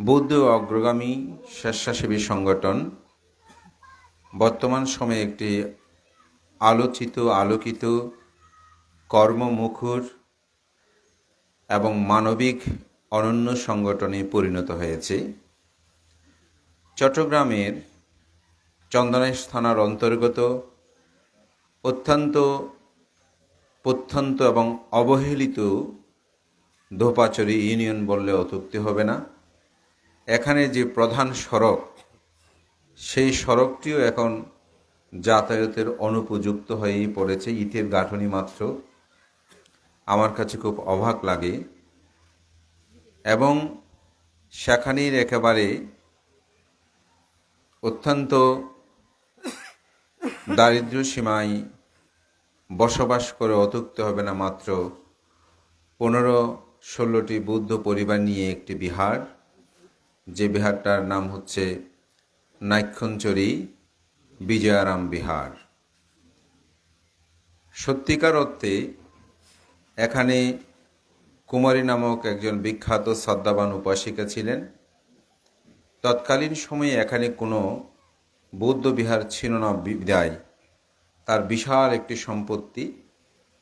বৌদ্ধ অগ্রগামী স্বেচ্ছাসেবী সংগঠন বর্তমান সময়ে একটি আলোচিত, আলোকিত, কর্মমুখর এবং মানবিক অনন্য সংগঠনে পরিণত হয়েছে। চট্টগ্রামের চন্দনেশ থানার অন্তর্গত অত্যন্ত প্রত্যন্ত এবং অবহেলিত ধোপাচরি ইউনিয়ন বললে অত্যুক্তি হবে না। এখানে যে প্রধান সড়ক, সেই সড়কটিও এখন যাতায়াতের অনুপযুক্ত হয়েই পড়েছে, ইটের গাঁথনি মাত্র। আমার কাছে খুব অবাক লাগে। এবং সেখানের একেবারে অত্যন্ত দারিদ্র সীমায় বসবাস করে অতুক্ত হবে না মাত্র পনেরো ষোলোটি বৌদ্ধ পরিবার নিয়ে একটি বিহার। যে বিহারটার নাম হচ্ছে নাইক্ষঞ্চরী বিজয়ারাম বিহার। সত্যিকার অর্থে এখানে কুমারী নামক একজন বিখ্যাত শ্রদ্ধাবান উপাসিকা ছিলেন। তৎকালীন সময়ে এখানে কোনো বৌদ্ধ বিহার ছিল না বিদায়। তার বিশাল একটি সম্পত্তি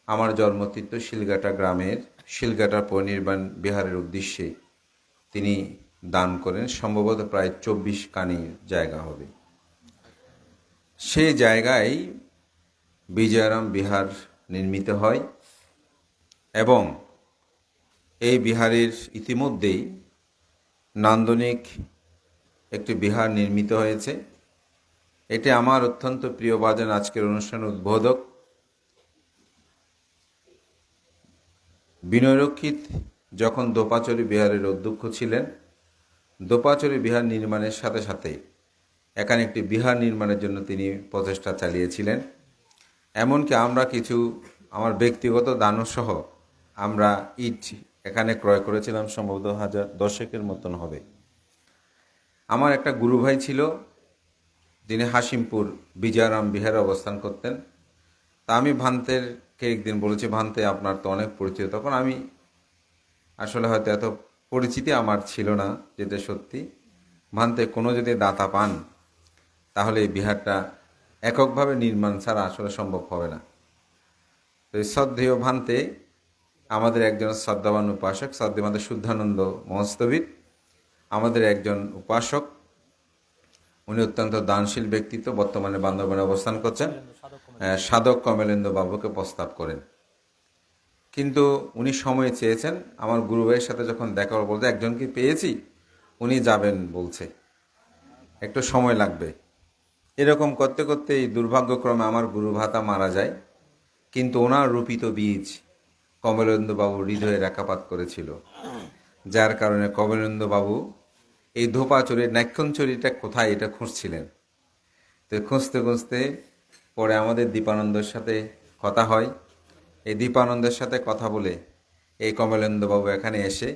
আমার জন্মতীর্থ শিলগাটা গ্রামের শিলগাটা পরিনির্বাণ বিহারের উদ্দেশ্যে তিনি দান করেন সম্ভবত প্রায় চব্বিশ কানির জায়গা হবে। সেই জায়গায় বিজয়ারাম বিহার নির্মিত হয় এবং এই বিহারের ইতিমধ্যেই নান্দনিক একটি বিহার নির্মিত হয়েছে। এটি আমার অত্যন্ত প্রিয় বাজন আজকের অনুষ্ঠান উদ্বোধক। বিনয়রক্ষিত যখন দোপাচরি বিহারের অধ্যক্ষ ছিলেন দোপাচরি বিহার নির্মাণের সাথে সাথে এখানে একটি বিহার নির্মাণের জন্য তিনি প্রচেষ্টা চালিয়েছিলেন। এমনকি আমরা কিছু, আমার ব্যক্তিগত দানসহ আমরা ইট এখানে ক্রয় করেছিলাম, সম্ভবত হাজার দশেকের মতন হবে। আমার একটা গুরু ভাই ছিল, যিনি হাসিমপুর বিজয়ারাম বিহারে অবস্থান করতেন। তা আমি ভান্তেরকে একদিন বলেছি, ভান্তে, আপনার তো অনেক পরিচিত। তখন আমি আসলে হয়তো এত পরিচিতি আমার ছিল না যেটা সত্যি। ভান্তে কোনো যদি দাতা পান তাহলে এই বিহারটা এককভাবে নির্মাণ ছাড়া আসলে সম্ভব হবে না। তো এই শ্রদ্ধেয় ভান্তে আমাদের একজন শ্রদ্ধাবান উপাসক শ্রদ্ধেমাদের শুদ্ধানন্দ মহস্তবিদ আমাদের একজন উপাসক। উনি অত্যন্ত দানশীল ব্যক্তিত্ব বর্তমানে বান্দরবানে অবস্থান করছেন। সাধক কমলেন্দ্র বাবুকে প্রস্তাব করেন। কিন্তু উনি সময় চেয়েছেন। আমার গুরু ভাইয়ের সাথে যখন দেখা বলতে একজনকে পেয়েছি, উনি যাবেন বলছে। একটু সময় লাগবে। এরকম করতে করতে এই দুর্ভাগ্যক্রমে আমার গুরু ভাতা মারা যায়। কিন্তু ওনার রূপিত বীজ কমলেন্দ্রবাবু হৃদয়ে রেখাপাত করেছিল। যার কারণে কমলেন্দ্রবাবু এই ধোপাচুরির নাক্ষণচুরিটা কোথায় এটা খুঁজছিলেন। তো খুঁজতে খুঁজতে পরে আমাদের দীপানন্দর সাথে কথা হয়। এই দীপানন্দের সাথে কথা বলে এই কমলেন্দ্রবাবু এখানে এসে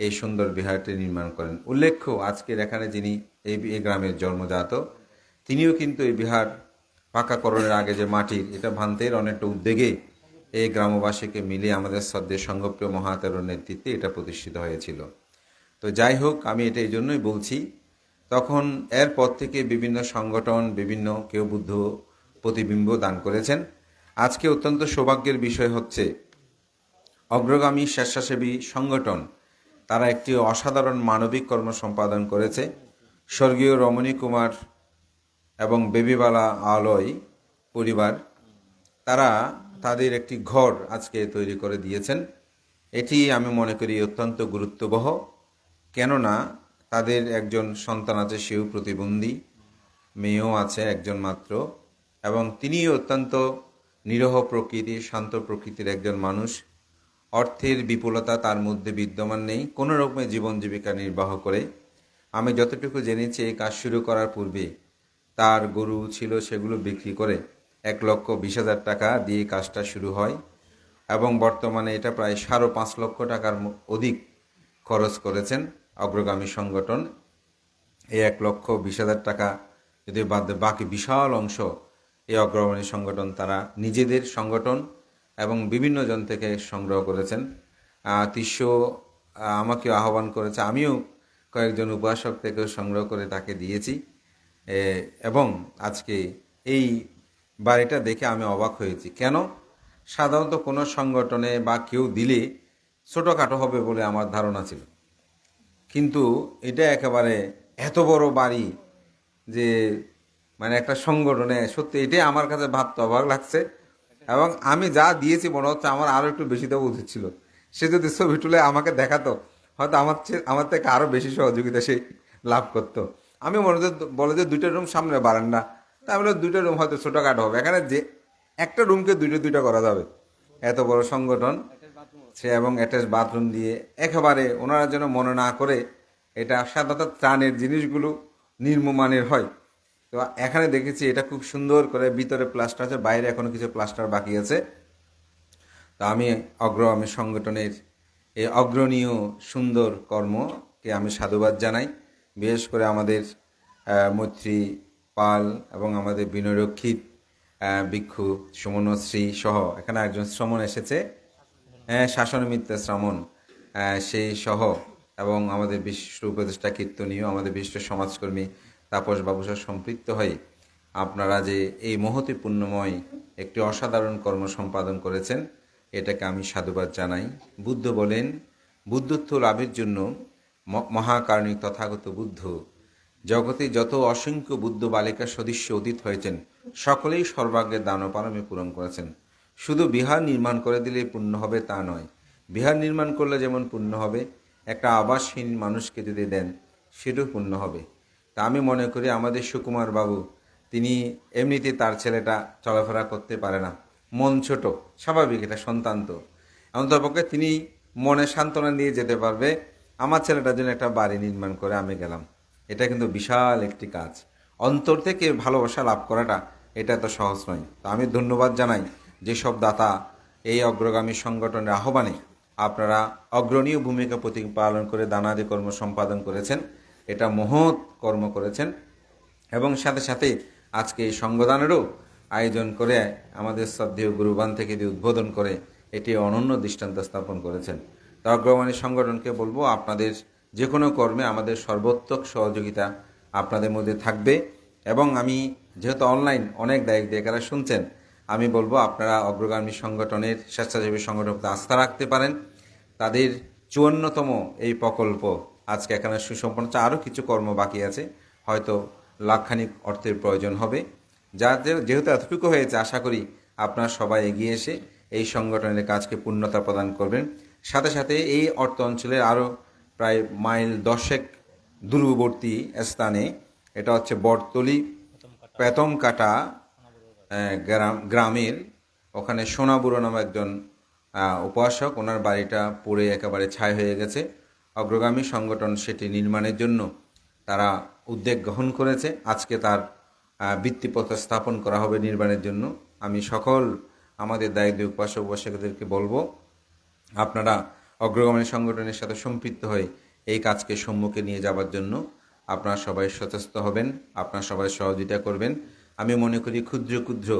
এই সুন্দর বিহারটি নির্মাণ করেন। উল্লেখ্য, আজকের এখানে যিনি এই এই গ্রামের জন্মজাত তিনিও কিন্তু এই বিহার পাকাকরণের আগে যে মাটির, এটা ভান্তের অনেকটা উদ্যোগে এই গ্রামবাসীকে মিলিয়ে আমাদের শ্রদ্ধেয় সংঘপ্রিয় মহাতেরর নেতৃত্বে এটা প্রতিষ্ঠিত হয়েছিল। তো যাই হোক, আমি এটা এই জন্যই বলছি, তখন এরপর থেকে বিভিন্ন সংগঠন, বিভিন্ন কেউ বুদ্ধ প্রতিবিম্ব দান করেছেন। আজকে অত্যন্ত সৌভাগ্যের বিষয় হচ্ছে, অগ্রগামী স্বেচ্ছাসেবী সংগঠন, তারা একটি অসাধারণ মানবিক কর্ম সম্পাদন করেছে। স্বর্গীয় রমণী কুমার এবং বেবিবালা আলয় পরিবার, তারা তাদের একটি ঘর আজকে তৈরি করে দিয়েছেন। এটি আমি মনে করি অত্যন্ত গুরুত্ববহ, কেননা তাদের একজন সন্তান আছে, সেও প্রতিবন্ধী, মেয়েও আছে একজন মাত্র, এবং তিনি অত্যন্ত নিরহ প্রকৃতির, শান্ত প্রকৃতির একজন মানুষ। অর্থের বিপুলতা তার মধ্যে বিদ্যমান নেই। কোনো রকমের জীবন জীবিকা নির্বাহ করে। আমি যতটুকু জেনেছি, এই কাজ শুরু করার পূর্বে তার গরু ছিল সেগুলো বিক্রি করে এক লক্ষ বিশ হাজার টাকা দিয়ে কাজটা শুরু হয় এবং বর্তমানে এটা প্রায় সাড়ে পাঁচ লক্ষ টাকার অধিক খরচ করেছেন অগ্রগামী সংগঠন। এই এক লক্ষ বিশ হাজার টাকা যদি বাদ বাকি বিশাল অংশ এই অগ্রগণী সংগঠন তারা নিজেদের সংগঠন এবং বিভিন্ন জন থেকে সংগ্রহ করেছেন। তিস্য আমাকে আহ্বান করেছে, আমিও কয়েকজন উপাসক থেকেও সংগ্রহ করে তাকে দিয়েছি। এবং আজকে এই বাড়িটা দেখে আমি অবাক হয়েছি। কেন? সাধারণত কোনো সংগঠনে বা কেউ দিলে ছোটোখাটো হবে বলে আমার ধারণা ছিল। কিন্তু এটা একেবারে এত বড় বাড়ি যে মানে একটা সংগঠনে, সত্যি এটাই আমার কাছে ভাবতে অবাক লাগছে। এবং আমি যা দিয়েছি মনে হচ্ছে আমার আরও একটু বেশি দেওয়া উচিত ছিল। সে যদি ছবি তুলে আমাকে দেখাতো, হয়তো আমার আমার থেকে আরও বেশি সহযোগিতা সে লাভ করতো। আমি মনে হচ্ছে বলে যে দুইটা রুম সামনে বারান্দা। তাহলে দুইটা রুম হয়তো ছোটোখাটো হবে। এখানে যে, একটা রুমকে দুইটা দুইটা করা যাবে। এত বড় সংগঠন, সে এবং অ্যাটাচ বাথরুম দিয়ে একেবারে ওনারা যেন মনে না করে, এটা সাধারণত ত্রাণের জিনিসগুলো নির্মমানের হয়। তো এখানে দেখেছি এটা খুব সুন্দর করে ভিতরে প্লাস্টার আছে, বাইরে এখনও কিছু প্লাস্টার বাকি আছে। তো আমি অগ্র, আমি সংগঠনের এই অগ্রণীয় সুন্দর কর্মকে আমি সাধুবাদ জানাই। বিশেষ করে আমাদের মৈত্রী পাল এবং আমাদের বিনয়রক্ষিত ভিক্ষু সুমনশ্রী সহ এখানে একজন শ্রমণ এসেছে। হ্যাঁ শাসনমিত্র শ্রমণ সেই সহ এবং আমাদের বিশিষ্ট উপদেষ্টা কীর্তনীয়, আমাদের বিশিষ্ট সমাজকর্মী তাপস বাবু সহ সম্পৃক্ত হয়ে আপনারা যে এই মহতি পুণ্যময় একটি অসাধারণ কর্ম সম্পাদন করেছেন, এটাকে আমি সাধুবাদ জানাই। বুদ্ধ বলেন, বুদ্ধত্ব লাভের জন্য ম- মহাকারণিক তথাগত বুদ্ধ, জগতে যত অসংখ্য বুদ্ধ বালিকা সদৃশ্য অতীত হয়েছেন, সকলেই সর্বাগ্রের দানপারমে পূরণ করেছেন। শুধু বিহার নির্মাণ করে দিলেই পুণ্য হবে তা নয়, বিহার নির্মাণ করলে যেমন পুণ্য হবে, একটা আবাসহীন মানুষকে যদি দেন, সেটাও পুণ্য হবে। তা আমি মনে করি আমাদের সুকুমার বাবু, তিনি এমনিতে তার ছেলেটা চলাফেরা করতে পারে না। মন ছোট, স্বাভাবিক, এটা সন্তান তো। অন্তপক্ষে তিনি মনে সান্ত্বনা নিয়ে যেতে পারবে, আমার ছেলেটার জন্য একটা বাড়ি নির্মাণ করে আমি গেলাম। এটা কিন্তু বিশাল একটি কাজ। অন্তর থেকে ভালোবাসা লাভ করাটা, এটা তো সহজ নয়। তো আমি ধন্যবাদ জানাই যেসব দাতা এই অগ্রগামী সংগঠনের আহ্বানে আপনারা অগ্রণীয় ভূমিকা প্রতিপালন করে দানাদি কর্ম সম্পাদন করেছেন। এটা মহৎ কর্ম করেছেন। এবং সাথে সাথে আজকে এই সংগদানেরও আয়োজন করে আমাদের শ্রদ্ধেয় গুরুবান থেকে দিয়ে উদ্বোধন করে, এটি অনন্য দৃষ্টান্ত স্থাপন করেছেন। তো অগ্রগণী সংগঠনকে বলব, আপনাদের যে কোনো কর্মে আমাদের সর্বোত্তক সহযোগিতা আপনাদের মধ্যে থাকবে। এবং আমি যেহেতু অনলাইন অনেক দায়িক দেয়িকারা শুনছেন, আমি বলব আপনারা অগ্রগামী সংগঠনের স্বেচ্ছাসেবী সংগঠনকে আস্থা রাখতে পারেন। তাদের চুয়ান্নতম এই প্রকল্প আজকে এখানে সুসম্পন্ন হচ্ছে। আরও কিছু কর্ম বাকি আছে। হয়তো লাখখানিক অর্থের প্রয়োজন হবে। যাদের যেহেতু এতটুকু হয়েছে আশা করি আপনারা সবাই এগিয়ে এসে এই সংগঠনের কাজকে পূর্ণতা প্রদান করবেন। সাথে সাথে এই অর্থ অঞ্চলের আরও প্রায় মাইল দশেক দূরবর্তী স্থানে এটা হচ্ছে বটতলি পেতমকাটা আহ, গ্রাম গ্রামের ওখানে সোনাবুড়ো নামে একজন উপাসক ওনার বাড়িটা পুড়ে একেবারে ছাই হয়ে গেছে। অগ্রগামী সংগঠন সেটি নির্মাণের জন্য তারা উদ্যোগ গ্রহণ করেছে। আজকে তার ভিত্তিপত্র স্থাপন করা হবে নির্মাণের জন্য। আমি সকল আমাদের দায়িত্ব উপাসক উপাসকদেরকে বলব, আপনারা অগ্রগামী সংগঠনের সাথে সম্পৃক্ত হয়ে এই কাজকে সম্মুখে নিয়ে যাবার জন্য আপনারা সবাই সচেষ্ট হবেন, আপনারা সবাই সহযোগিতা করবেন। আমি মনে করি ক্ষুদ্র ক্ষুদ্র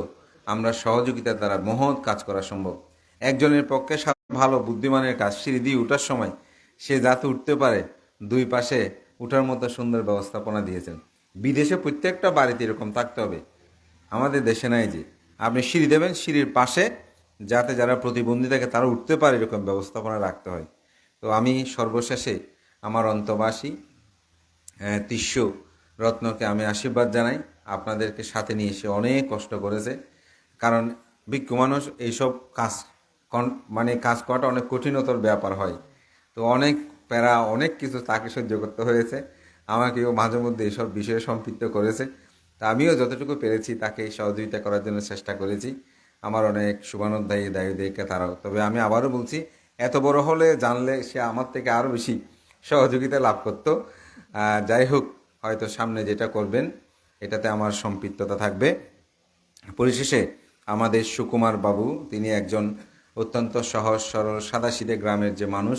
আমরা সহযোগিতার দ্বারা মহৎ কাজ করা সম্ভব। একজনের পক্ষে ভালো বুদ্ধিমানের কাজ সিঁড়ি দিয়ে উঠার সময় সে যাতে উঠতে পারে, দুই পাশে উঠার মতো সুন্দর ব্যবস্থাপনা দিয়েছেন। বিদেশে প্রত্যেকটা বাড়িতে এরকম থাকতে হবে। আমাদের দেশে নাই যে। আপনি সিঁড়ি দেবেন, সিঁড়ির পাশে যাতে যারা প্রতিবন্ধী থাকে তারা উঠতে পারে এরকম ব্যবস্থাপনা রাখতে হয়। তো আমি সর্বশেষে আমার অন্তবাসী তিস্য রত্নকে আমি আশীর্বাদ জানাই। আপনাদেরকে সাথে নিয়ে এসে অনেক কষ্ট করেছে। কারণ ভিক্ষু মানুষ এইসব কাজ মানে কাজ করাটা অনেক কঠিনতর ব্যাপার হয়। তো অনেক প্যারা, অনেক কিছু তাকে সহ্য করতে হয়েছে। আমাকেও মাঝে মধ্যে এসব বিষয়ে সম্পৃক্ত করেছে। তা আমিও যতটুকু পেরেছি তাকে সহযোগিতা করার জন্য চেষ্টা করেছি। আমার অনেক শুভানুধ্যায়ী দায়ীদেরকে তারাও। তবে আমি আবারও বলছি, এত বড় হলে জানলে সে আমার থেকে আরও বেশি সহযোগিতা লাভ করতো। যাই হোক, হয়তো সামনে যেটা করবেন, এটাতে আমার সম্পৃক্ততা থাকবে। পরিশেষে আমাদের সুকুমার বাবু, তিনি একজন অত্যন্ত সহজ, সরল, সাদাসিধে গ্রামের যে মানুষ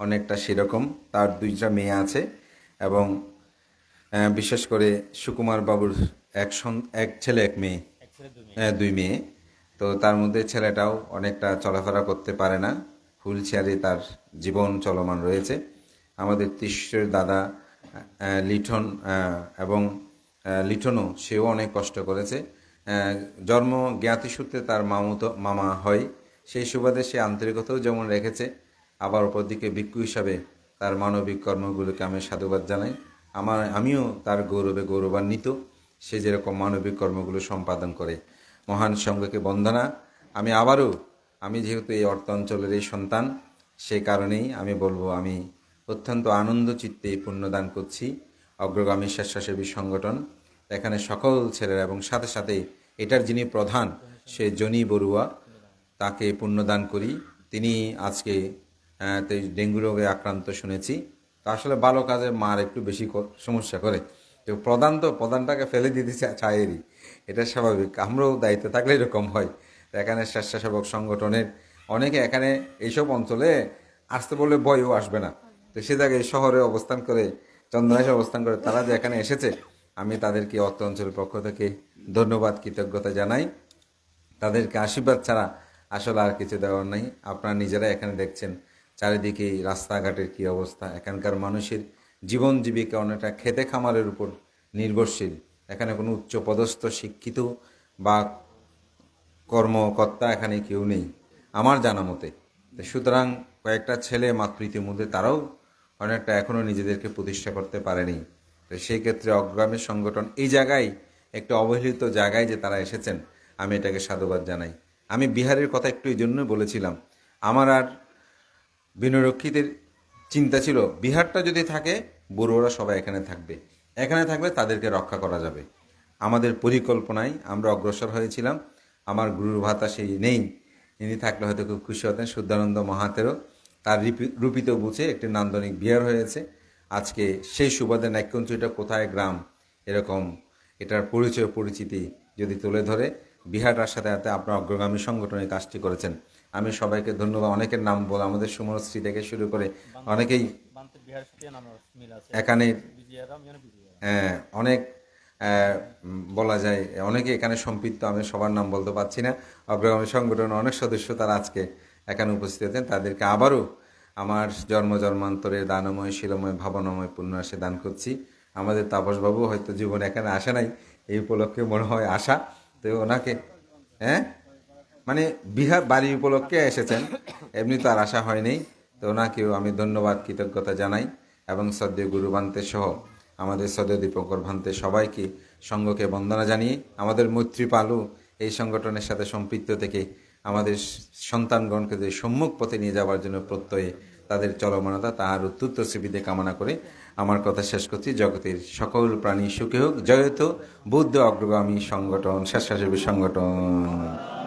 অনেকটা সেরকম। তার দুইটা মেয়ে আছে এবং বিশেষ করে সুকুমার বাবুর এক এক ছেলে এক মেয়ে। হ্যাঁ, দুই মেয়ে। তো তার মধ্যে ছেলেটাও অনেকটা চলাফেরা করতে পারে না। হুইল চেয়ারে তার জীবন চলমান রয়েছে। আমাদের তিস্যের দাদা লিঠন এবং লিঠনও সেও অনেক কষ্ট করেছে। জন্ম জ্ঞাতি সূত্রে তার মামুতো মামা হয়। সেই সুবাদে সে আন্তরিকতাও যেমন রেখেছে আবার অপর দিকে ভিক্ষু হিসাবে তার মানবিক কর্মগুলোকে আমি সাধুবাদ জানাই। আমার, আমিও তার গৌরবে গৌরবান্বিত। সে যেরকম মানবিক কর্মগুলো সম্পাদন করে। মহান সঙ্গকে বন্দনা। আমি আবারও, আমি যেহেতু এই অর্থ অঞ্চলের এই সন্তান, সে কারণেই আমি বলব, আমি অত্যন্ত আনন্দ চিত্তে পুণ্যদান করছি। অগ্রগামী স্বেচ্ছাসেবী সংগঠন। এখানে সকল ছেলেরা এবং সাথে সাথে এটার যিনি প্রধান, সে জনি বড়ুয়া, তাকে পুণ্যদান করি। তিনি আজকে তো ডেঙ্গু রোগে আক্রান্ত শুনেছি। তো আসলে ভালো কাজে মার একটু বেশি সমস্যা করে। তো প্রধান তো প্রধানটাকে ফেলে দিতে চায়েরই। এটা স্বাভাবিক। আমরাও দায়িত্ব থাকলে এরকম হয়। তো এখানে স্বেচ্ছাসেবক সংগঠনের অনেকে এখানে এইসব অঞ্চলে আসতে বললে ভয়ও আসবে না। তো সে জায়গায় শহরে অবস্থান করে চন্দনাশে অবস্থান করে, তারা যে এখানে এসেছে, আমি তাদেরকে অর্থ অঞ্চলের পক্ষ থেকে ধন্যবাদ, কৃতজ্ঞতা জানাই। তাদেরকে আশীর্বাদ ছাড়া আসলে আর কিছু দেওয়ার নাই। আপনারা নিজেরা এখানে দেখছেন। চারিদিকে রাস্তাঘাটের কি অবস্থা? এখানকার মানুষের জীবন জীবিকা অনেকটা খেতে খামারের উপর নির্ভরশীল। এখানে কোনো উচ্চ পদস্থ, শিক্ষিত বা কর্মকর্তা এখানে কেউ নেই, আমার জানা মতে। সুতরাং কয়েকটা ছেলে মাতৃত্বের মধ্যে তারাও অনেকটা এখনও নিজেদেরকে প্রতিষ্ঠা করতে পারেনি। তো সেই ক্ষেত্রে অগ্রামের সংগঠন এই জায়গায় একটা অবহেলিত জায়গায় যে তারা এসেছেন, আমি এটাকে সাধুবাদ জানাই। আমি বিহারের কথা একটু এই জন্য বলেছিলাম, আমার আর বিনরক্ষীদের চিন্তা ছিল, বিহারটা যদি থাকে, বড়ুয়ারা সবাই এখানে থাকবে। এখানে থাকলে তাদেরকে রক্ষা করা যাবে। আমাদের পরিকল্পনায় আমরা অগ্রসর হয়েছিলাম। আমার গুরুর ভাতা সেই নেই। ইনি থাকলে হয়তো খুব খুশি হতেন। শুদ্ধানন্দ মহাতেরও তার রিপি- রূপিত বুঝে একটি নান্দনিক বিহার হয়েছে। আজকে সেই সুবাদে নাইকঞ্চুটা কোথায়? গ্রাম। এরকম এটার পরিচয় পরিচিতি যদি তুলে ধরে বিহারটার সাথে সাথে আপনার অগ্রগামী সংগঠনের কাজটি করেছেন। আমি সবাইকে ধন্যবাদ। অনেকের নাম বল আমাদের সুমনশ্রী থেকে শুরু করে অনেকেই এখানে আহ, অনেক বলা যায় অনেকে এখানে সম্পৃক্ত আমি সবার নাম বলতে পারছি না। অগ্রগামী সংগঠনের অনেক সদস্য তারা আজকে এখানে উপস্থিত আছেন। তাদেরকে আবারও আমার জন্ম জন্মান্তরের দানময় শিলময় ভাবনাময় পূর্ণ আসে দান করছি। আমাদের তাপসবাবু হয়তো জীবনে এখানে আসে নাই এই উপলক্ষে মনে হয় আশা তো ওনাকে হ্যাঁ? মানে বিহার বাড়ি উপলক্ষে এসেছেন। এমনি তো আর আশা হয়নি। তো ওনাকেও আমি ধন্যবাদ, কৃতজ্ঞতা জানাই এবং সদ্য গুরু ভান্তে সহ আমাদের সদ্য দীপঙ্কর ভান্তে সবাইকে সঙ্গকে বন্দনা জানিয়ে আমাদের মৈত্রী পালু এই সংগঠনের সাথে সম্পৃক্ত থেকে আমাদের সন্তানগণকে যে সম্মুখ পথে নিয়ে যাওয়ার জন্য প্রত্যয়ে তাদের চলমানতা, তাহার উত্তর সুবিধে কামনা করে আমার কথা শেষ করছি। জগতের সকল প্রাণী সুখে হোক জয়ত বুদ্ধ অগ্রগামী সংগঠন, স্বেচ্ছাসেবী সংগঠন।